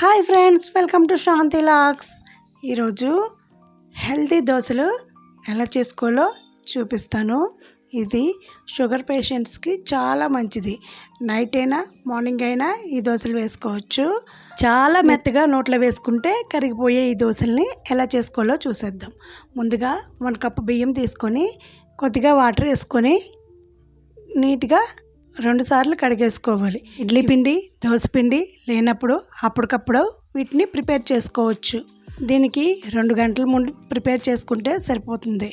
Hi friends welcome to Shanti lakhs. ఈరోజు healthy దోశలు ఎలా చేసుకోవాలో చూపిస్తాను. ఇది షుగర్ పేషెంట్స్కి చాలా మంచిది. నైట్ అయినా మార్నింగ్ అయినా ఈ దోశలు వేసుకోవచ్చు. చాలా మెత్తగా నోట్లో వేసుకుంటే కరిగిపోయే ఈ దోశల్ని ఎలా చేసుకోవాలో చూసేద్దాం. ముందుగా వన్ కప్ బియ్యం తీసుకొని కొద్దిగా వాటర్ వేసుకొని నీట్గా రెండుసార్లు కడిగేసుకోవాలి. ఇడ్లీ పిండి దోశ పిండి లేనప్పుడు అప్పటికప్పుడు వీటిని ప్రిపేర్ చేసుకోవచ్చు. దీనికి రెండు గంటల ముందు ప్రిపేర్ చేసుకుంటే సరిపోతుంది.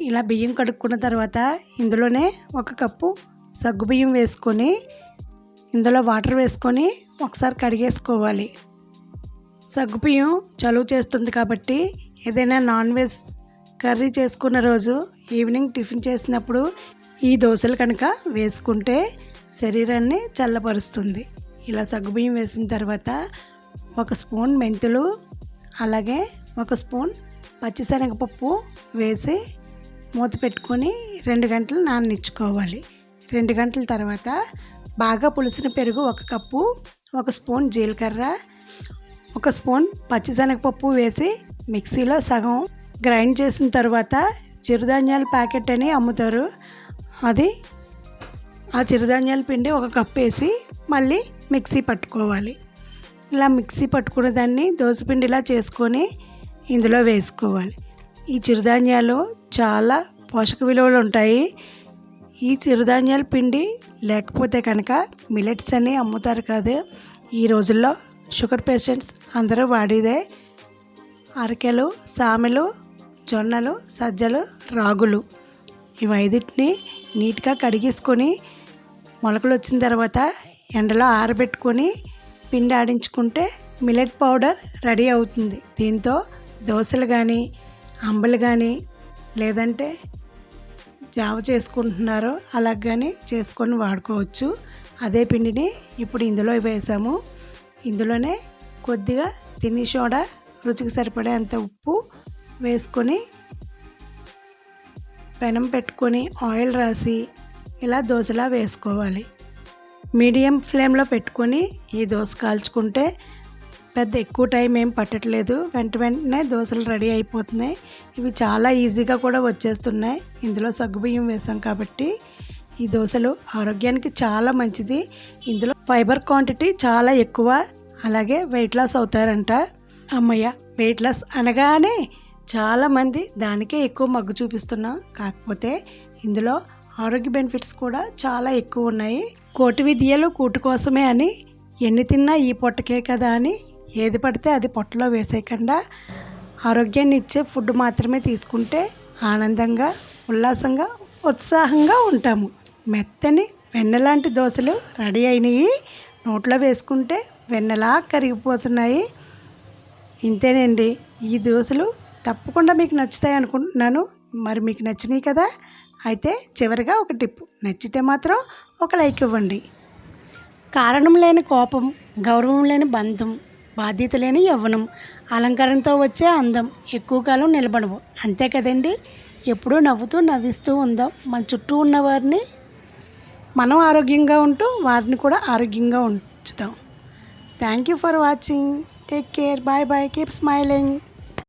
ఇలా బియ్యం కడుక్కున్న తర్వాత ఇందులోనే ఒక కప్పు సగ్గు బియ్యం వేసుకొని ఇందులో వాటర్ వేసుకొని ఒకసారి కడిగేసుకోవాలి. సగ్గు బియ్యం చలువ చేస్తుంది కాబట్టి ఏదైనా నాన్ వెజ్ కర్రీ చేసుకున్న రోజు ఈవినింగ్ టిఫిన్ చేసినప్పుడు ఈ దోశలు కనుక వేసుకుంటే శరీరాన్ని చల్లపరుస్తుంది. ఇలా సగ్గుబియ్యం వేసిన తర్వాత ఒక స్పూన్ మెంతులు అలాగే ఒక స్పూన్ పచ్చిశనగపప్పు వేసి మూత పెట్టుకొని రెండు గంటలు నాననిచ్చుకోవాలి. రెండు గంటల తర్వాత బాగా పులిసిన పెరుగు ఒక కప్పు ఒక స్పూన్ జీలకర్ర ఒక స్పూన్ పచ్చిశనగపప్పు వేసి మిక్సీలో సగం గ్రైండ్ చేసిన తర్వాత చిరుధాన్యాల ప్యాకెట్ అని అమ్ముతారు. అది ఆ చిరుధాన్యాల పిండి ఒక కప్ వేసి మళ్ళీ మిక్సీ పట్టుకోవాలి. ఇలా మిక్సీ పట్టుకున్న దాన్ని దోసపిండిలా చేసుకొని ఇందులో వేసుకోవాలి. ఈ చిరుధాన్యాలు చాలా పోషక విలువలు ఉంటాయి. ఈ చిరుధాన్యాల పిండి లేకపోతే కనుక మిలెట్స్ అని అమ్ముతారు కాదు. ఈ రోజుల్లో షుగర్ పేషెంట్స్ అందరూ వాడేదే అరకెలు సామెలు జొన్నలు సజ్జలు రాగులు. ఇవి ఐదింటిని నీట్గా కడిగేసుకొని మొలకలు వచ్చిన తర్వాత ఎండలో ఆరబెట్టుకొని పిండి ఆడించుకుంటే మిలెట్ పౌడర్ రెడీ అవుతుంది. దీంతో దోశలు కానీ అంబలు కానీ లేదంటే జావ చేసుకుంటున్నారో అలా కానీ చేసుకొని వాడుకోవచ్చు. అదే పిండిని ఇప్పుడు ఇందులో వేసాము. ఇందులోనే కొద్దిగా తిని సోడా రుచికి సరిపడే అంత ఉప్పు వేసుకొని పెనం పెట్టుకొని ఆయిల్ రాసి ఇలా దోశలా వేసుకోవాలి. మీడియం ఫ్లేమ్లో పెట్టుకొని ఈ దోశ కాల్చుకుంటే పెద్ద ఎక్కువ టైం ఏం పట్టట్లేదు. వెంట వెంటనే దోశలు రెడీ అయిపోతున్నాయి. ఇవి చాలా ఈజీగా కూడా వచ్చేస్తున్నాయి. ఇందులో సగ్గుబియ్యం వేసాం కాబట్టి ఈ దోశలు ఆరోగ్యానికి చాలా మంచిది. ఇందులో ఫైబర్ క్వాంటిటీ చాలా ఎక్కువ. అలాగే వెయిట్ లాస్ అవుతారంట. అమ్మయ్య వెయిట్ లాస్ అనగానే చాలామంది దానికే ఎక్కువ మగ్గు చూపిస్తున్నాం. కాకపోతే ఇందులో ఆరోగ్య బెనిఫిట్స్ కూడా చాలా ఎక్కువ ఉన్నాయి. కోటి విద్యలు కూటు కోసమే అని ఎన్ని తిన్నా ఈ పొట్టకే కదా అని ఏది పడితే అది పొట్టలో వేసేయకుండా ఆరోగ్యాన్ని ఇచ్చే ఫుడ్ మాత్రమే తీసుకుంటే ఆనందంగా ఉల్లాసంగా ఉత్సాహంగా ఉంటాము. మెత్తని వెన్నలాంటి దోశలు రెడీ అయినాయి. నోట్లో వేసుకుంటే వెన్నలా కరిగిపోతున్నాయి. ఇంతేనండి. ఈ దోశలు తప్పకుండా మీకు నచ్చుతాయి అనుకుంటున్నాను. మరి మీకు నచ్చినాయి కదా? అయితే చివరిగా ఒక టిప్. నచ్చితే మాత్రం ఒక లైక్ ఇవ్వండి. కారణం లేని కోపం గౌరవం లేని బంధం బాధ్యత లేని యవ్వనం అలంకారంతో వచ్చే అందం ఎక్కువ కాలం నిలబడవు. అంతే కదండి? ఎప్పుడూ నవ్వుతూ నవ్విస్తూ ఉందాం. మన చుట్టూ ఉన్న వారిని మనం ఆరోగ్యంగా ఉంటూ వారిని కూడా ఆరోగ్యంగా ఉంచుతాం thank you for watching take care bye bye keep smiling